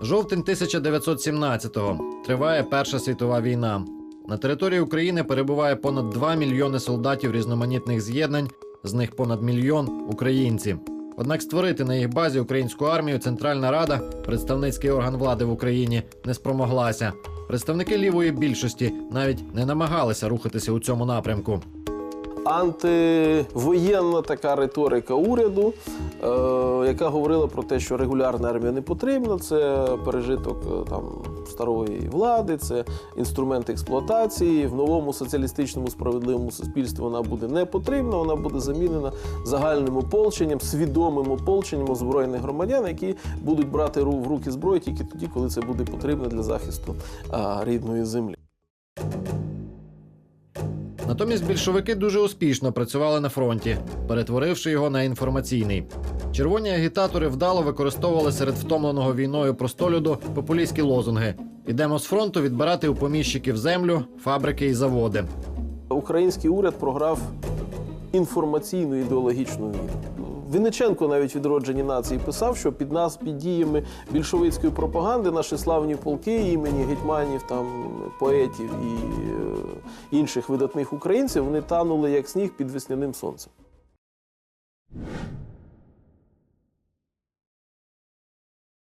Жовтень 1917-го. Триває Перша світова війна. На території України перебуває понад 2 мільйони солдатів різноманітних з'єднань, з них понад мільйон українці. Однак створити на їх базі українську армію Центральна Рада, представницький орган влади в Україні, не спромоглася. Представники лівої більшості навіть не намагалися рухатися у цьому напрямку. Антивоєнна така риторика уряду, е, яка говорила про те, що регулярна армія не потрібна, це пережиток е, там старої влади, це інструмент експлуатації. В новому соціалістичному справедливому суспільстві вона буде не потрібна, вона буде замінена загальним ополченням, свідомим ополченням озброєних громадян, які будуть брати в руки зброю тільки тоді, коли це буде потрібно для захисту а, рідної землі. Натомість більшовики дуже успішно працювали на фронті, перетворивши його на інформаційний. Червоні агітатори вдало використовували серед втомленого війною простолюду популістські лозунги: Ідемо з фронту відбирати у поміщиків землю, фабрики і заводи. Український уряд програв інформаційну ідеологічну війну. Винниченко навіть відроджені нації писав, що під нас під діями більшовицької пропаганди наші славні полки імені гетьманів, там поетів і е, інших видатних українців вони танули як сніг під весняним сонцем.